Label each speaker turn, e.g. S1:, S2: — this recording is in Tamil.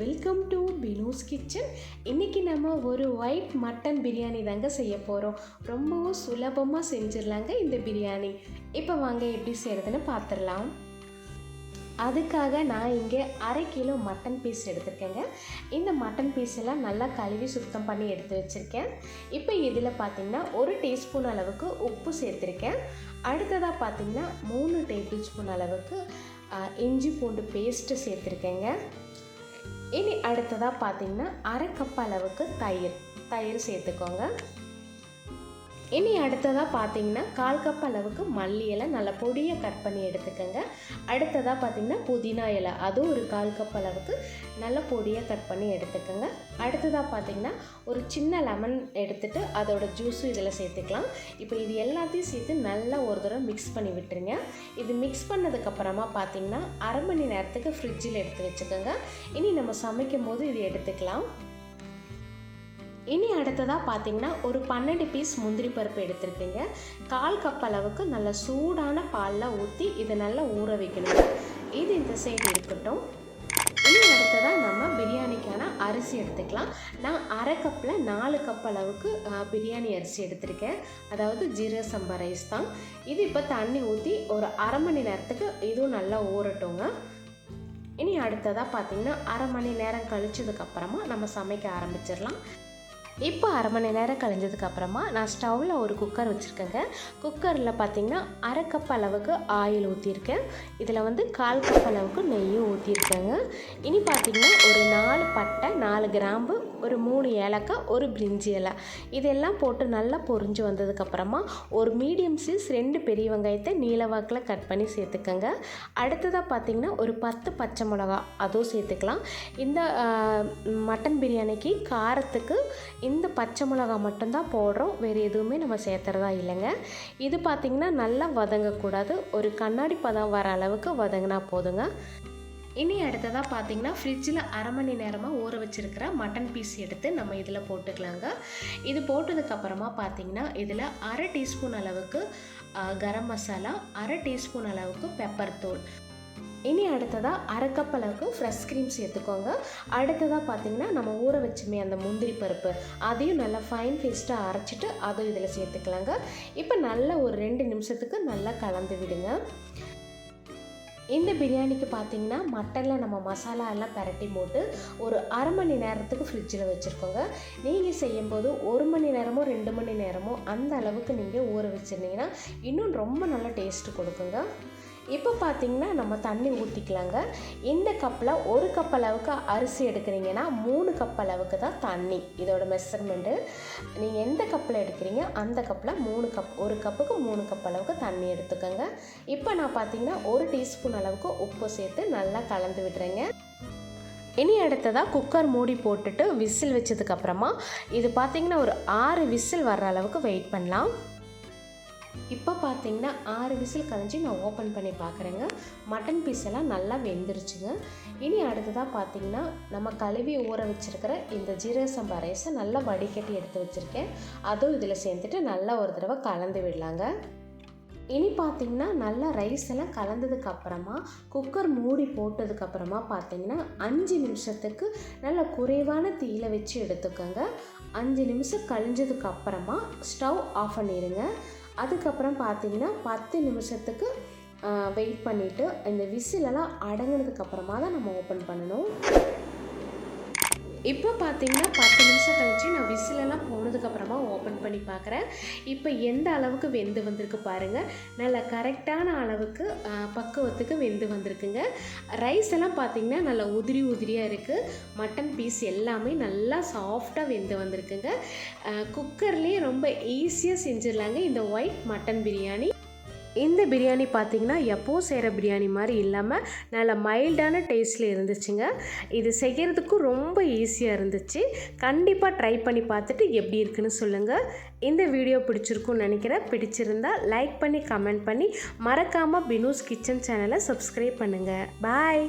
S1: வெல்கம் டு பினூஸ் கிச்சன் இன்றைக்கி நம்ம ஒரு ஒயிட் மட்டன் பிரியாணி தாங்க செய்ய போகிறோம் ரொம்பவும் சுலபமாக செஞ்சிடலாங்க இந்த பிரியாணி. இப்போ வாங்க எப்படி செய்கிறதுன்னு பார்த்துடலாம் அதுக்காக நான் இங்கே அரை கிலோ மட்டன் பீஸ் எடுத்திருக்கேங்க. இந்த மட்டன் பீஸ் எல்லாம் நல்லா கழுவி சுத்தம் பண்ணி எடுத்து வச்சுருக்கேன். இப்போ இதில் பார்த்திங்கன்னா ஒரு டீஸ்பூன் அளவுக்கு உப்பு சேர்த்துருக்கேன். அடுத்ததாக பார்த்திங்கன்னா மூணு டேபிள் ஸ்பூன் அளவுக்கு இஞ்சி பூண்டு பேஸ்ட்டு சேர்த்துருக்கேங்க. இனி அடுத்ததாக பார்த்தீங்கன்னா அரை கப் அளவுக்கு தயிர். தயிர் சேர்த்துக்கோங்க. இனி அடுத்ததாக பார்த்தீங்கன்னா கால் கப் அளவுக்கு மல்லி இலை நல்லா பொடியை கட் பண்ணி எடுத்துக்கோங்க. அடுத்ததாக பார்த்தீங்கன்னா புதினா இலை அதுவும் ஒரு கால் கப் அளவுக்கு நல்ல பொடியை கட் பண்ணி எடுத்துக்கோங்க. அடுத்ததாக பார்த்தீங்கன்னா ஒரு சின்ன லெமன் எடுத்துட்டு அதோட ஜூஸும் இதில் சேர்த்துக்கலாம். இப்போ இது எல்லாத்தையும் சேர்த்து நல்லா ஒரு தடவை மிக்ஸ் பண்ணி விட்டுருங்க. இது மிக்ஸ் பண்ணதுக்கப்புறமா பார்த்தீங்கன்னா அரை மணி நேரத்துக்கு ஃப்ரிட்ஜில் எடுத்து வச்சுக்கோங்க. இனி நம்ம சமைக்கும் போது இது எடுத்துக்கலாம். இனி அடுத்ததாக பார்த்தீங்கன்னா ஒரு பன்னெண்டு பீஸ் முந்திரி பருப்பு எடுத்துருக்கீங்க. கால் கப் அளவுக்கு நல்ல சூடான பாலில் ஊற்றி இதை நல்லா ஊற வைக்கணும். இது இந்த சைடு இருக்கட்டும். இனி அடுத்ததாக நம்ம பிரியாணிக்கான அரிசி எடுத்துக்கலாம். நான் அரை கப்பில் நாலு கப் அளவுக்கு பிரியாணி அரிசி எடுத்திருக்கேன். அதாவது ஜீரக சம்பா ரைஸ் தான். இது இப்போ தண்ணி ஊற்றி ஒரு அரை மணி நேரத்துக்கு இதுவும் நல்லா ஊறட்டுங்க. இனி அடுத்ததாக பார்த்தீங்கன்னா அரை மணி நேரம் கழிச்சதுக்கப்புறமா நம்ம சமைக்க ஆரம்பிச்சிடலாம். இப்போ அரை மணி நேரம் கழிஞ்சதுக்கு அப்புறமா நான் ஸ்டவ்வில் ஒரு குக்கர் வச்சுருக்கேங்க. குக்கரில் பார்த்தீங்கன்னா அரை கப் அளவுக்கு ஆயில் ஊற்றிருக்கேன் இதில் வந்து கால் கப் அளவுக்கு நெய்யும் ஊற்றிருக்கேங்க இனி பார்த்தீங்கன்னா ஒரு நாலு பட்டை நாலு கிராம்பு ஒரு மூணு ஏலக்காய் ஒரு பிரிஞ்சி இலை. இதெல்லாம் போட்டு நல்லா பொரிஞ்சு வந்ததுக்கப்புறமா ஒரு மீடியம் சைஸ் ரெண்டு பெரிய வெங்காயத்தை நீலவாக்கில் கட் பண்ணி சேர்த்துக்கோங்க. அடுத்ததாக பார்த்தீங்கன்னா ஒரு பத்து பச்சை மிளகா அதுவும் சேர்த்துக்கலாம். இந்த மட்டன் பிரியாணிக்கு காரத்துக்கு இந்த பச்சை மிளகா மட்டும்தான் போடுறோம். வேறு எதுவுமே நம்ம சேர்த்துறதா இல்லைங்க. இது பார்த்திங்கன்னா நல்லா வதங்கக்கூடாது. ஒரு கண்ணாடி பதம் வர அளவுக்கு வதங்கினா போதுங்க. இனி அடுத்ததாக பார்த்தீங்கன்னா ஃப்ரிட்ஜில் அரை மணி நேரமாக ஊற வச்சிருக்கிற மட்டன் பீஸ் எடுத்து நம்ம இதில் போட்டுக்கலாங்க. இது போட்டதுக்கப்புறமா பார்த்தீங்கன்னா இதில் அரை டீஸ்பூன் அளவுக்கு கரம் மசாலா அரை டீஸ்பூன் அளவுக்கு பெப்பர் தூள். இனி அடுத்ததாக அரை கப் அளவுக்கு ஃப்ரெஷ் க்ரீம் சேர்த்துக்கோங்க. அடுத்ததாக பார்த்தீங்கன்னா நம்ம ஊற வச்சுமே அந்த முந்திரி பருப்பு அதையும் நல்லா ஃபைன் பேஸ்ட்டாக அரைச்சிட்டு அதுவும் இதில் சேர்த்துக்கலாங்க. இப்போ நல்லா ஒரு ரெண்டு நிமிஷத்துக்கு நல்லா கலந்து விடுங்க. இந்த பிரியாணிக்கு பார்த்தீங்கன்னா மட்டனில் நம்ம மசாலா எல்லாம் பரட்டி போட்டு ஒரு அரை மணி நேரத்துக்கு ஃப்ரிட்ஜில் வச்சுருக்கோங்க. நீங்கள் செய்யும்போது ஒரு மணி நேரமோ ரெண்டு மணி நேரமோ அந்த அளவுக்கு நீங்கள் ஊற வச்சுருந்தீங்கன்னா இன்னும் ரொம்ப நல்லா டேஸ்ட்டு கொடுக்குங்க. இப்போ பார்த்தீங்கன்னா நம்ம தண்ணி ஊற்றிக்கலாங்க இந்த கப்பில் ஒரு கப் அளவுக்கு அரிசி எடுக்கிறீங்கன்னா மூணு கப் அளவுக்கு தான் தண்ணி இதோட மெஷர்மெண்ட்டு நீங்கள் எந்த கப்பில் எடுக்கிறீங்க அந்த கப்பில் மூணு கப் ஒரு கப்புக்கு மூணு கப் அளவுக்கு தண்ணி எடுத்துக்கோங்க. இப்போ நான் பார்த்தீங்கன்னா ஒரு டீஸ்பூன் அளவுக்கு உப்பு சேர்த்து நல்லா கலந்து விடுறேங்க. இனி அடுத்ததாக குக்கர் மூடி போட்டுட்டு விசில் வச்சதுக்கப்புறமா இது பார்த்தீங்கன்னா ஒரு ஆறு விசில் வர்ற அளவுக்கு வெயிட் பண்ணலாம். இப்போ பார்த்தீங்கன்னா ஆறு விசில் கழிஞ்சு நான் ஓப்பன் பண்ணி பார்க்குறேங்க. மட்டன் பீஸ் எல்லாம் நல்லா வெந்துருச்சுங்க. இனி அடுத்ததாக பார்த்தீங்கன்னா நம்ம கழுவி ஊற வச்சிருக்கிற இந்த ஜீரக சம்பா ரைஸை நல்லா வடிகட்டி எடுத்து வச்சுருக்கேன். அதுவும் இதில் சேர்த்துட்டு நல்லா ஒரு தடவை கலந்து விடலாங்க. இனி பார்த்தீங்கன்னா நல்லா ரைஸ் எல்லாம் கலந்ததுக்கப்புறமா குக்கர் மூடி போட்டதுக்கப்புறமா பார்த்தீங்கன்னா அஞ்சு நிமிஷத்துக்கு நல்ல குறைவான தீயில வச்சு எடுத்துக்கோங்க. அஞ்சு நிமிஷம் கழிஞ்சதுக்கப்புறமா ஸ்டவ் ஆஃப் பண்ணிடுங்க. அதுக்கப்புறம் பார்த்தீங்கன்னா பத்து நிமிஷத்துக்கு வெயிட் பண்ணிவிட்டு இந்த விசிலெல்லாம் அடங்கினதுக்கப்புறமா தான் நம்ம ஓப்பன் பண்ணணும். இப்போ பார்த்தீங்கன்னா பத்து நிமிஷம் கழிச்சு நான் விசிலெல்லாம் போனதுக்கப்புறமா ஓப்பன் பண்ணி பார்க்குறேன். இப்போ எந்த அளவுக்கு வெந்து வந்திருக்கு பாருங்கள் நல்ல கரெக்டான அளவுக்கு பக்குவத்துக்கு வெந்து வந்திருக்குங்க. ரைஸ் எல்லாம் பார்த்தீங்கன்னா நல்லா உதிரி உதிரியாக இருக்குது மட்டன் பீஸ் எல்லாமே நல்லா சாஃப்டாக வெந்து வந்திருக்குங்க. குக்கர்லேயே ரொம்ப ஈஸியாக செஞ்சிடலாங்க இந்த ஒயிட் மட்டன் பிரியாணி இந்த பிரியாணி பார்த்தீங்கன்னா எப்போவும் செய்கிற பிரியாணி மாதிரி இல்லாமல் நல்ல மைல்டான டேஸ்ட்டில் இருந்துச்சுங்க. இது செய்கிறதுக்கும் ரொம்ப ஈஸியாக இருந்துச்சு. கண்டிப்பாக ட்ரை பண்ணி பார்த்துட்டு எப்படி இருக்குன்னு சொல்லுங்கள் இந்த வீடியோ பிடிச்சிருக்கும்னு நினைக்கிறேன். பிடிச்சிருந்தா லைக் பண்ணி கமெண்ட் பண்ணி மறக்காமல் பினூஸ் கிச்சன் சேனலை சப்ஸ்கிரைப் பண்ணுங்கள் பாய்.